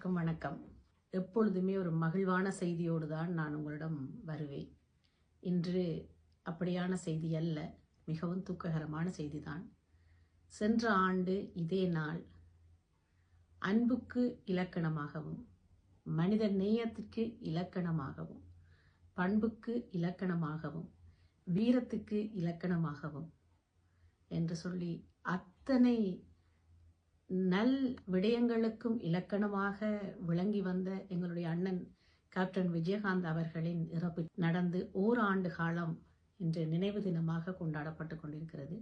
அனைவருக்கும் வணக்கம். எப்பொழுதுமே ஒரு மகிழ்வான செய்தியோடு தான் நான் உங்களிடம் வருவேன். இன்று அப்படியான செய்தி அல்ல மிகவும் துக்ககரமான செய்திதான். சென்ற ஆண்டு இதே நாள் அன்புக்கு இலக்கணமாகவும் மனித நேயத்திற்கு இலக்கணமாகவும் பண்புக்கு இலக்கணமாகவும் வீரத்துக்கு இலக்கணமாகவும் என்று சொல்லி அத்தனை நல் விடயங்களுக்கும் இலக்கணமாக விளங்கி வந்த எங்களுடைய அண்ணன் கேப்டன் விஜயகாந்த் அவர்களின் இறப்பு நடந்து ஓராண்டு காலம் இன்று நினைவு தினமாக கொண்டாடப்பட்டு கொண்டிருக்கிறது.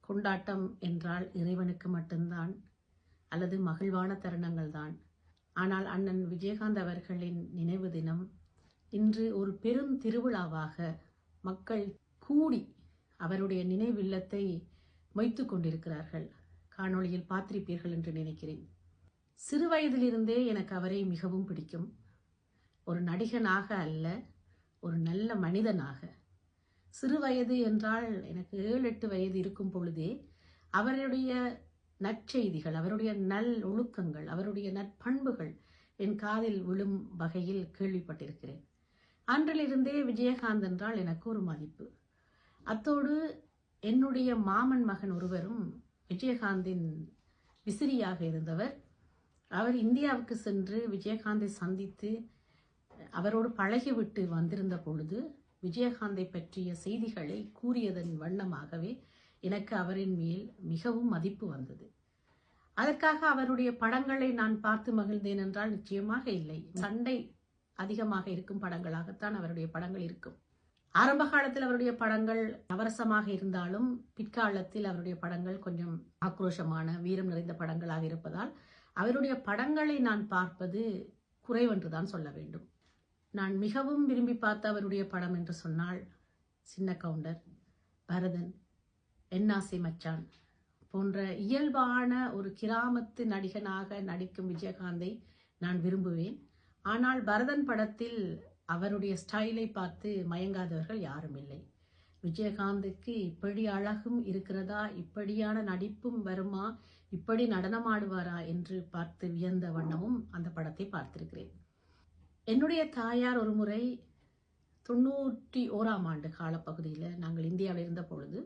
கொண்டாட்டம் என்றால் இறைவனுக்கு மட்டும்தான் அல்லது மகிழ்வான தருணங்கள் தான். ஆனால் அண்ணன் விஜயகாந்த் அவர்களின் நினைவு தினம் இன்று ஒரு பெரும் திருவிழாவாக மக்கள் கூடி அவருடைய நினைவில்லத்தை மொய்த்து கொண்டிருக்கிறார்கள். காணொளியில் பார்த்திருப்பீர்கள் என்று நினைக்கிறேன். சிறு வயதிலிருந்தே எனக்கு அவரை மிகவும் பிடிக்கும். ஒரு நடிகனாக அல்ல ஒரு நல்ல மனிதனாக. சிறு வயது என்றால் எனக்கு ஏழு எட்டு வயது இருக்கும் பொழுதே அவருடைய நற்செய்திகள் அவருடைய நல் ஒழுக்கங்கள் அவருடைய நற்பண்புகள் என் காதில் விழும் வகையில் கேள்விப்பட்டிருக்கிறேன். அன்றிலிருந்தே விஜயகாந்த் என்றால் எனக்கு ஒரு மதிப்பு. அத்தோடு என்னுடைய மாமன் மகன் ஒருவரும் விஜயகாந்தின் விசிறியாக இருந்தவர். அவர் இந்தியாவுக்கு சென்று விஜயகாந்தை சந்தித்து அவரோடு பழகிவிட்டு வந்திருந்த பொழுது விஜயகாந்தை பற்றிய செய்திகளை கூறியதன் வண்ணமாகவே எனக்கு அவரின் மேல் மிகவும் மதிப்பு வந்தது. அதற்காக அவருடைய படங்களை நான் பார்த்து மகிழ்ந்தேன் என்றால் நிச்சயமாக இல்லை. சண்டை அதிகமாக இருக்கும் படங்களாகத்தான் அவருடைய படங்கள் இருக்கும். ஆரம்ப காலத்தில் அவருடைய படங்கள் நவரசமாக இருந்தாலும் பிற்காலத்தில் அவருடைய படங்கள் கொஞ்சம் ஆக்ரோஷமான வீரம் நிறைந்த படங்களாக இருப்பதால் அவருடைய படங்களை நான் பார்ப்பது குறைவென்றுதான் சொல்ல வேண்டும். நான் மிகவும் விரும்பி பார்த்த அவருடைய படம் என்று சொன்னால் சின்ன கவுண்டர் பரதன் என்னாசி மச்சான் போன்ற இயல்பான ஒரு கிராமத்து நடிகனாக நடிக்கும் விஜயகாந்தை நான் விரும்புவேன். ஆனால் பரதன் படத்தில் அவருடைய ஸ்டைலை பார்த்து மயங்காதவர்கள் யாரும் இல்லை விஜயகாந்துக்கு இப்படி அழகும் இருக்கிறதா? இப்படியான நடிப்பும் வருமா? இப்படி நடனமாடுவாரா? என்று பார்த்து வியந்த வண்ணமும் அந்த படத்தை பார்த்திருக்கிறேன். என்னுடைய தாயார் ஒரு முறை தொண்ணூற்றி ஓராம் ஆண்டு காலப்பகுதியில் நாங்கள் இந்தியாவில் இருந்த பொழுது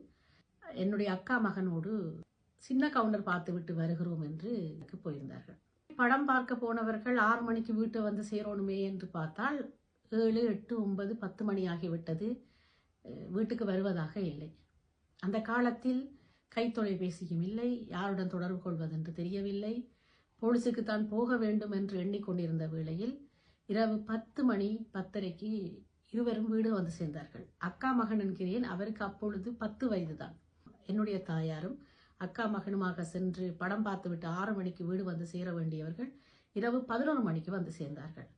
என்னுடைய அக்கா மகனோடு சின்ன கவுண்டர் பார்த்து விட்டு வருகிறோம் என்று போயிருந்தார்கள். படம் பார்க்க போனவர்கள் ஆறு மணிக்கு வீட்டை வந்து சேரணுமே என்று பார்த்தால் ஏழு எட்டு ஒன்பது பத்து மணி ஆகிவிட்டது. வீட்டுக்கு வருவதாக இல்லை. அந்த காலத்தில் கை தொலைபேசியும் இல்லை. யாருடன் தொடர்பு கொள்வதென்று தெரியவில்லை. போலீஸுக்கு தான் போக வேண்டும் என்று எண்ணிக்கொண்டிருந்த வேளையில் இரவு பத்து மணி பத்தரைக்கு இருவரும் வீடு வந்து சேர்ந்தார்கள். அக்கா மகன் என்கிறேன். அவருக்கு அப்பொழுது பத்து வயதுதான். என்னுடைய தாயாரும் அக்கா மகனுமாக சென்று படம் பார்த்துவிட்டு ஆறு மணிக்கு வீடு வந்து சேர வேண்டியவர்கள் இரவு பதினொரு மணிக்கு வந்து சேர்ந்தார்கள்.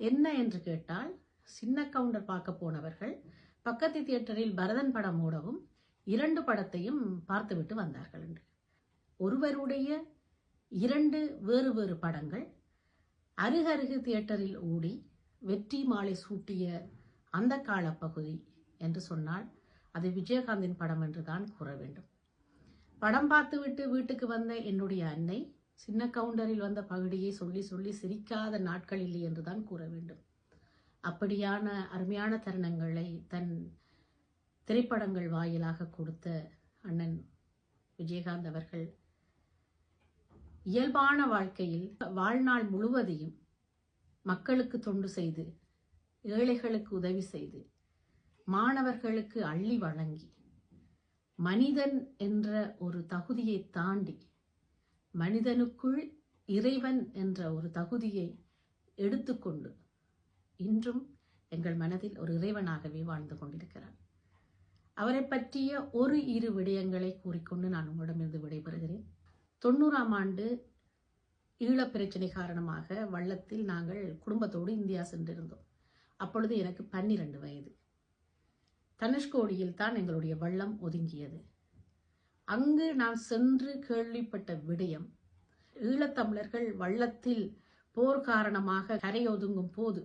என்ன என்று கேட்டால் சின்ன கவுண்டர் பார்க்க போனவர்கள் பக்கத்து தியேட்டரில் பரதன் படம் ஓடவும் இரண்டு படத்தையும் பார்த்துவிட்டு வந்தார்கள் என்று. ஒருவருடைய இரண்டு வேறு வேறு படங்கள் அருகருகு தியேட்டரில் ஓடி வெற்றி மாலை சூட்டிய அந்த கால பகுதி என்று சொன்னால் அது விஜயகாந்தின் படம் என்று தான் கூற வேண்டும். படம் பார்த்துவிட்டு வீட்டுக்கு வந்த என்னுடைய அன்னை சின்ன கவுண்டரில் வந்த பகுடியை சொல்லி சொல்லி சிரிக்காத நாட்கள் இல்லை என்றுதான் கூற வேண்டும். அப்படியான அருமையான தருணங்களை தன் திரைப்படங்கள் வாயிலாக கொடுத்த அண்ணன் விஜயகாந்த் அவர்கள் இயல்பான வாழ்க்கையில் வாழ்நாள் முழுவதையும் மக்களுக்கு தொண்டு செய்து ஏழைகளுக்கு உதவி செய்து மாணவர்களுக்கு அள்ளி வழங்கி மனிதன் என்ற ஒரு தகுதியை தாண்டி மனிதனுக்குள் இறைவன் என்ற ஒரு தகுதியை எடுத்துக்கொண்டு இன்றும் எங்கள் மனதில் ஒரு இறைவனாகவே வாழ்ந்து கொண்டிருக்கிறார். அவரை பற்றிய ஒரு இரு விடயங்களை கூறிக்கொண்டு நான் உங்களிடமிருந்து விடைபெறுகிறேன். தொண்ணூறாம் ஆண்டு ஈழப் பிரச்சனை காரணமாக வள்ளத்தில் நாங்கள் குடும்பத்தோடு இந்தியா சென்றிருந்தோம். அப்பொழுது எனக்கு பன்னிரண்டு வயது. தனுஷ்கோடியில் தான் எங்களுடைய வள்ளம் ஒதுங்கியது. அங்கு நான் சென்று கேள்விப்பட்ட விடயம் ஈழத்தமிழர்கள் வள்ளத்தில் போர் காரணமாக கரையொதுங்கும் போது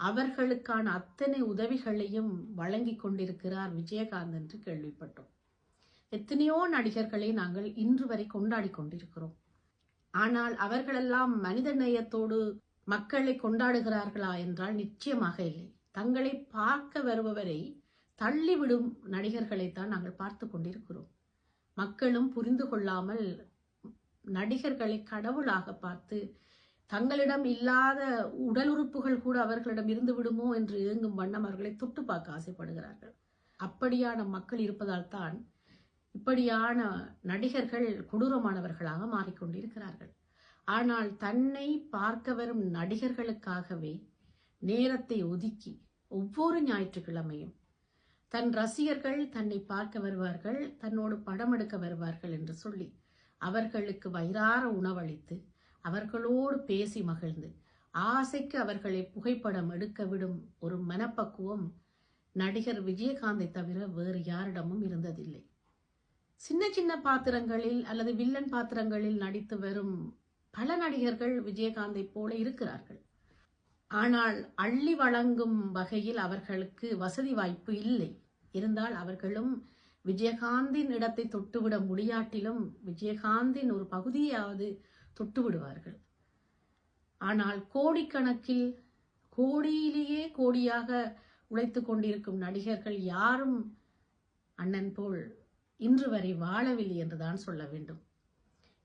அவர்களுக்கான அத்தனை உதவிகளையும் வழங்கி கொண்டிருக்கிறார் விஜயகாந்த் என்று கேள்விப்பட்டோம். எத்தனையோ நடிகர்களை நாங்கள் இன்று வரை கொண்டாடி கொண்டிருக்கிறோம். ஆனால் அவர்களெல்லாம் மனித நேயத்தோடு மக்களை கொண்டாடுகிறார்களா என்றால் நிச்சயமாக இல்லை. தங்களை பார்க்க வருபவரை தள்ளிவிடும் நடிகர்களைத்தான் நாங்கள் பார்த்து கொண்டிருக்கிறோம். மக்களும் புரிந்து கொள்ளாமல் நடிகர்களை கடவுளாக பார்த்து தங்களிடம் இல்லாத உடல் உறுப்புகள் கூட அவர்களிடம் இருந்து விடுமோ என்று இயங்கும் வண்ணம் அவர்களை தொட்டு பார்க்க ஆசைப்படுகிறார்கள். அப்படியான மக்கள் இருப்பதால் தான் இப்படியான நடிகர்கள் கொடூரமானவர்களாக மாறிக்கொண்டிருக்கிறார்கள். ஆனால் தன்னை பார்க்க வரும் நடிகர்களுக்காகவே நேரத்தை ஒதுக்கி ஒவ்வொரு ஞாயிற்றுக்கிழமையும் தன் ரசிகர்கள் தன்னை பார்க்க வருவார்கள் தன்னோடு படம் எடுக்க வருவார்கள் என்று சொல்லி அவர்களுக்கு வயிறார உணவளித்து அவர்களோடு பேசி மகிழ்ந்து ஆசைக்கு அவர்களை புகைப்படம் எடுக்க விடும் ஒரு மனப்பக்குவம் நடிகர் விஜயகாந்தை தவிர வேறு யாரிடமும் இருந்ததில்லை. சின்ன சின்ன பாத்திரங்களில் அல்லது வில்லன் பாத்திரங்களில் நடித்து வரும் பல நடிகர்கள் விஜயகாந்தை போல இருக்கிறார்கள். ஆனால் அள்ளி வழங்கும் வகையில் அவர்களுக்கு வசதி வாய்ப்பு இல்லை. இருந்தால் அவர்களும் விஜயகாந்தின் இடத்தை தொட்டுவிட முடியாட்டிலும் விஜயகாந்தின் ஒரு பகுதியாவது தொட்டு விடுவார்கள் ஆனால் கோடிக்கணக்கில் கோடியிலேயே கோடியாக உழைத்து கொண்டிருக்கும் நடிகர்கள் யாரும் அண்ணன் போல் இன்று வரை வாழவில்லை என்றுதான் சொல்ல வேண்டும்.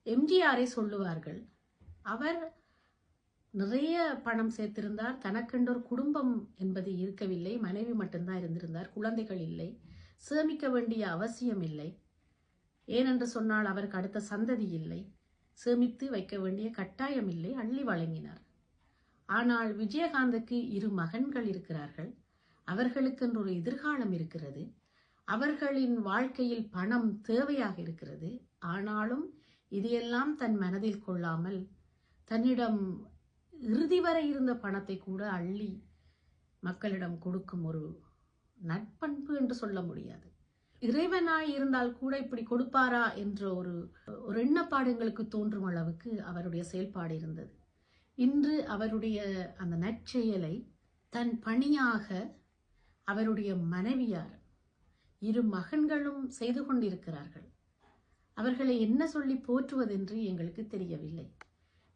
எம்ஜிஆரை சொல்லுவார்கள் அவர் நிறைய பணம் சேர்த்திருந்தார். தனக்கென்றொரு குடும்பம் என்பது இருக்கவில்லை. மனைவி மட்டும்தான் இருந்திருந்தார். குழந்தைகள் இல்லை. சேமிக்க வேண்டிய அவசியம் இல்லை. ஏனென்று சொன்னால் அவருக்கு அடுத்த சந்ததி இல்லை. சேமித்து வைக்க வேண்டிய கட்டாயம் இல்லை. அள்ளி வழங்கினார். ஆனால் விஜயகாந்துக்கு இரு மகன்கள் இருக்கிறார்கள். அவர்களுக்கென்று ஒரு எதிர்காலம் இருக்கிறது. அவர்களின் வாழ்க்கையில் பணம் தேவையாக இருக்கிறது. ஆனாலும் இதையெல்லாம் தன் மனதில் கொள்ளாமல் தன்னிடம் இறுதி வரை இருந்த பணத்தை கூட அள்ளி மக்களிடம் கொடுக்கும் ஒரு நட்பண்பு என்று சொல்ல முடியாது. இறைவனாய் இருந்தால் கூட இப்படி கொடுப்பாரா என்ற ஒரு ஒரு எண்ணப்பாடு எங்களுக்கு தோன்றும் அளவுக்கு அவருடைய செயல்பாடு இருந்தது. இன்று அவருடைய அந்த நற்செயலை தன் பணியாக அவருடைய மனைவியார் இரு மகன்களும் செய்து கொண்டிருக்கிறார்கள். அவர்களை என்ன சொல்லி போற்றுவதென்று எங்களுக்கு தெரியவில்லை.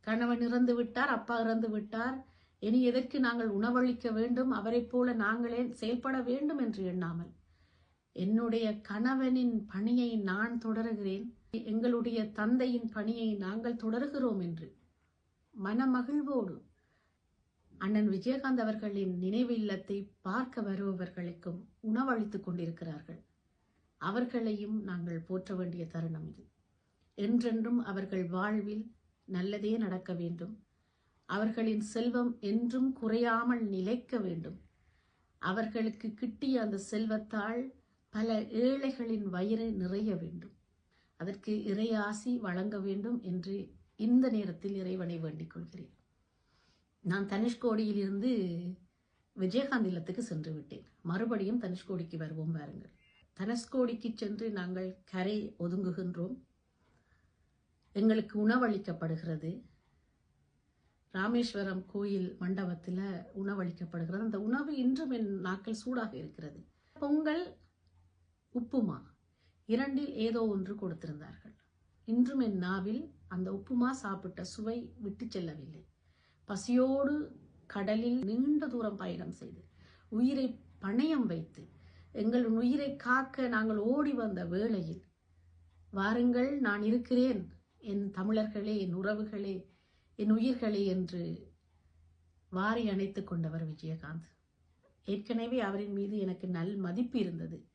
கணவன் இறந்து விட்டார் அப்பா இறந்து விட்டார். இனி எதற்கு நாங்கள் உணவளிக்க வேண்டும்? அவரைப் போல நாங்களே செயல்பட வேண்டும் என்று எண்ணாமல். என்னுடைய கணவனின் பணியை நான் தொடருகிறேன். எங்களுடைய தந்தையின் பணியை நாங்கள் தொடருகிறோம் என்று மனமகிழ்வோடு அண்ணன் விஜயகாந்த் அவர்களின் நினைவு இல்லத்தை பார்க்க வருபவர்களுக்கும் உணவளித்துக் கொண்டிருக்கிறார்கள். அவர்களையும் நாங்கள் போற்ற வேண்டிய தருணம் இது. என்றென்றும் அவர்கள் வாழ்வில் நல்லதே நடக்க வேண்டும். அவர்களின் செல்வம் என்றும் குறையாமல் நிலைக்க வேண்டும். அவர்களுக்கு கிட்டிய அந்த செல்வத்தால் பல ஏழைகளின் வயிறு நிறைய வேண்டும். அதற்கு இறையாசி வழங்க வேண்டும் என்று இந்த நேரத்தில் இறைவனை வேண்டிக் கொள்கிறேன். நான் தனுஷ்கோடியிலிருந்து விஜயகாந்த் இல்லத்துக்கு சென்று விட்டேன். மறுபடியும் தனுஷ்கோடிக்கு வருவோம் பாருங்கள். தனுஷ்கோடிக்கு சென்று நாங்கள் கரை ஒதுங்குகின்றோம். எங்களுக்கு உணவளிக்கப்படுகிறது. ராமேஸ்வரம் கோயில் மண்டபத்தில் உணவளிக்கப்படுகிறது. அந்த உணவு இன்றும் என் நாட்கள் சூடாக இருக்கிறது. பொங்கல் உப்புமா இரண்டில் ஏதோ ஒன்று கொடுத்திருந்தார்கள். இன்றும் என் நாவில் அந்த உப்புமா சாப்பிட்ட சுவை விட்டு செல்லவில்லை. பசியோடு கடலில் நீண்ட தூரம் பயணம் செய்து உயிரை பணயம் வைத்து எங்கள் உயிரை காக்க நாங்கள் ஓடி வந்த வேளையில் வாருங்கள் நான் இருக்கிறேன். என் தமிழர்களே என் உறவுகளே என் உயிர்களே என்று வாரி அணைத்து கொண்டவர் விஜயகாந்த். ஏற்கனவே அவரின் மீது எனக்கு நல் மதிப்பு இருந்தது.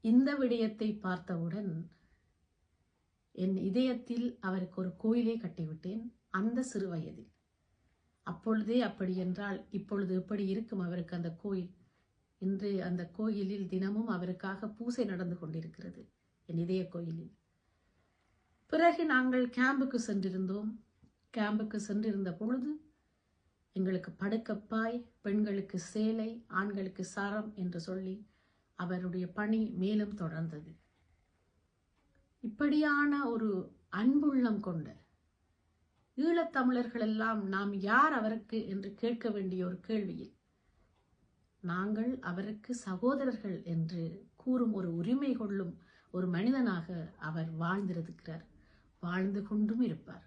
இந்த விடயத்தை பார்த்தவுடன் என் இதயத்தில் அவருக்கு ஒரு கோயிலை கட்டிவிட்டேன் அந்த சிறு வயதில். அப்பொழுதே அப்படி என்றால் இப்பொழுது எப்படி இருக்கும் அவருக்கு அந்த கோயில்? இன்று அந்த கோயிலில் தினமும் அவருக்காக பூசை நடந்து கொண்டிருக்கிறது என் இதய கோயிலில். பிறகு நாங்கள் கேம்புக்கு சென்றிருந்தோம். கேம்புக்கு சென்றிருந்த பொழுது எங்களுக்கு படுக்கப்பாய் பெண்களுக்கு சேலை ஆண்களுக்கு சாரம் என்று சொல்லி அவருடைய பணி மேலும் தொடர்ந்தது. இப்படியான ஒரு அன்புள்ளம் கொண்ட ஈழத்தமிழர்கள் எல்லாம் நாம் யார் அவருக்கு என்று கேட்க வேண்டிய ஒரு கேள்வியில் நாங்கள் அவருக்கு சகோதரர்கள் என்று கூறும் ஒரு உரிமை கொள்ளும் ஒரு மனிதனாக அவர் வாழ்ந்திருக்கிறார். வாழ்ந்து கொண்டும் இருப்பார்.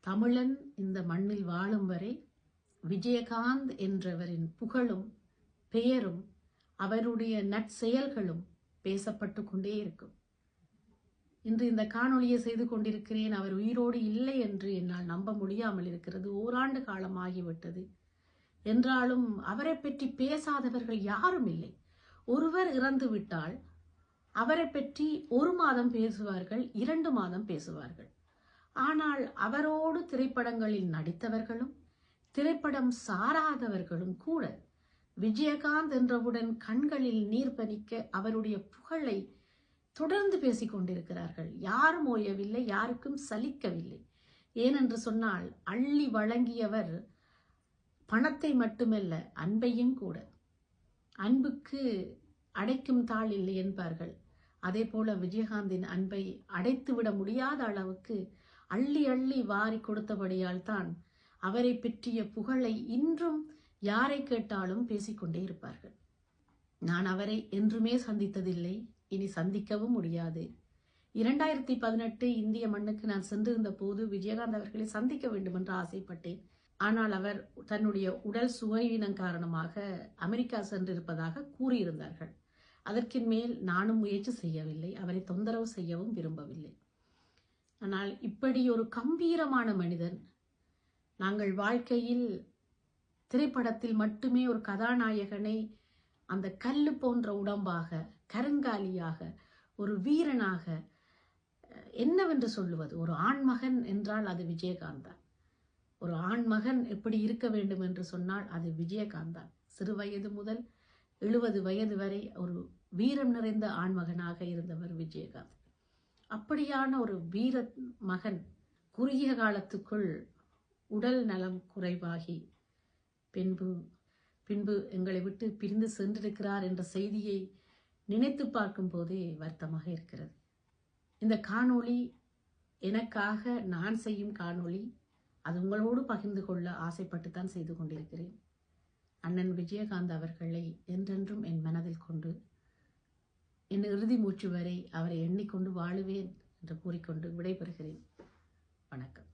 தமிழன் இந்த மண்ணில் வாழும் வரை விஜயகாந்த் என்றவரின் புகழும் பெயரும் அவருடைய நற்செயல்களும் பேசப்பட்டு கொண்டே இருக்கும். இன்று இந்த காணொளியை செய்து கொண்டிருக்கிறேன். அவர் உயிரோடு இல்லை என்று என்னால் நம்ப முடியாமல் இருக்கிறது. ஓராண்டு காலம் ஆகிவிட்டது. என்றாலும் அவரை பற்றி பேசாதவர்கள் யாரும் இல்லை. ஒருவர் இறந்து விட்டால் அவரை பற்றி ஒரு மாதம் பேசுவார்கள் இரண்டு மாதம் பேசுவார்கள். ஆனால் அவரோடு திரைப்படங்களில் நடித்தவர்களும் திரைப்படம் சாராதவர்களும் கூட விஜயகாந்த் என்றவுடன் கண்களில் நீர் பனிக்க அவருடைய புகழை தொடர்ந்து பேசிக் கொண்டிருக்கிறார்கள். யாரும் ஓயவில்லை யாருக்கும் சலிக்கவில்லை. ஏனென்று சொன்னால் அள்ளி வழங்கியவர் பணத்தை மட்டுமல்ல அன்பையும் கூட. அன்புக்கு அடைக்கும் தாள் இல்லை என்பார்கள். அதே போல விஜயகாந்தின் அன்பை அடைத்துவிட முடியாத அளவுக்கு அள்ளி அள்ளி வாரி கொடுத்தபடியால் தான் அவரை பற்றிய புகழை இன்றும் யாரை கேட்டாலும் பேசிக்கொண்டே இருப்பார்கள். நான் அவரை என்றுமே சந்தித்ததில்லை. இனி சந்திக்கவும் முடியாது. இரண்டாயிரத்தி பதினெட்டு இந்திய மண்ணுக்கு நான் சென்றிருந்த போது விஜயகாந்த் அவர்களை சந்திக்க வேண்டும் என்று ஆசைப்பட்டேன். ஆனால் அவர் தன்னுடைய உடல் சுவையினம் காரணமாக அமெரிக்கா சென்றிருப்பதாக கூறியிருந்தார்கள். அதற்கின் மேல் நானும் முயற்சி செய்யவில்லை. அவரை தொந்தரவு செய்யவும் விரும்பவில்லை. ஆனால் இப்படி ஒரு கம்பீரமான மனிதன் நாங்கள் வாழ்க்கையில் திரைப்படத்தில் மட்டுமே ஒரு கதாநாயகனை அந்த கல்லு போன்ற உடம்பாக கருங்காலியாக ஒரு வீரனாக என்னவென்று சொல்லுவது? ஒரு ஆண்மகன் என்றால் அது விஜயகாந்த் தான். ஒரு ஆண்மகன் எப்படி இருக்க வேண்டும் என்று சொன்னால் அது விஜயகாந்த் தான். சிறு வயது முதல் எழுபது வயது வரை ஒரு வீரம் நிறைந்த ஆண்மகனாக இருந்தவர் விஜயகாந்த். அப்படியான ஒரு வீர மகன் குறுகிய காலத்துக்குள் உடல் நலம் குறைவாகி பின்பு பின்பு எங்களை விட்டு பிரிந்து சென்றிருக்கிறார் என்ற செய்தியை நினைத்து பார்க்கும் போதே வருத்தமாக இருக்கிறது. இந்த காணொளி எனக்காக நான் செய்யும் காணொளி அது உங்களோடு பகிர்ந்து கொள்ள ஆசைப்பட்டு தான் செய்து கொண்டிருக்கிறேன். அண்ணன் விஜயகாந்த் அவர்களை என்றென்றும் என் மனதில் கொண்டு என் இறுதி மூச்சு வரை அவரை எண்ணிக்கொண்டு வாழுவேன் என்று கூறிக்கொண்டு விடைபெறுகிறேன். வணக்கம்.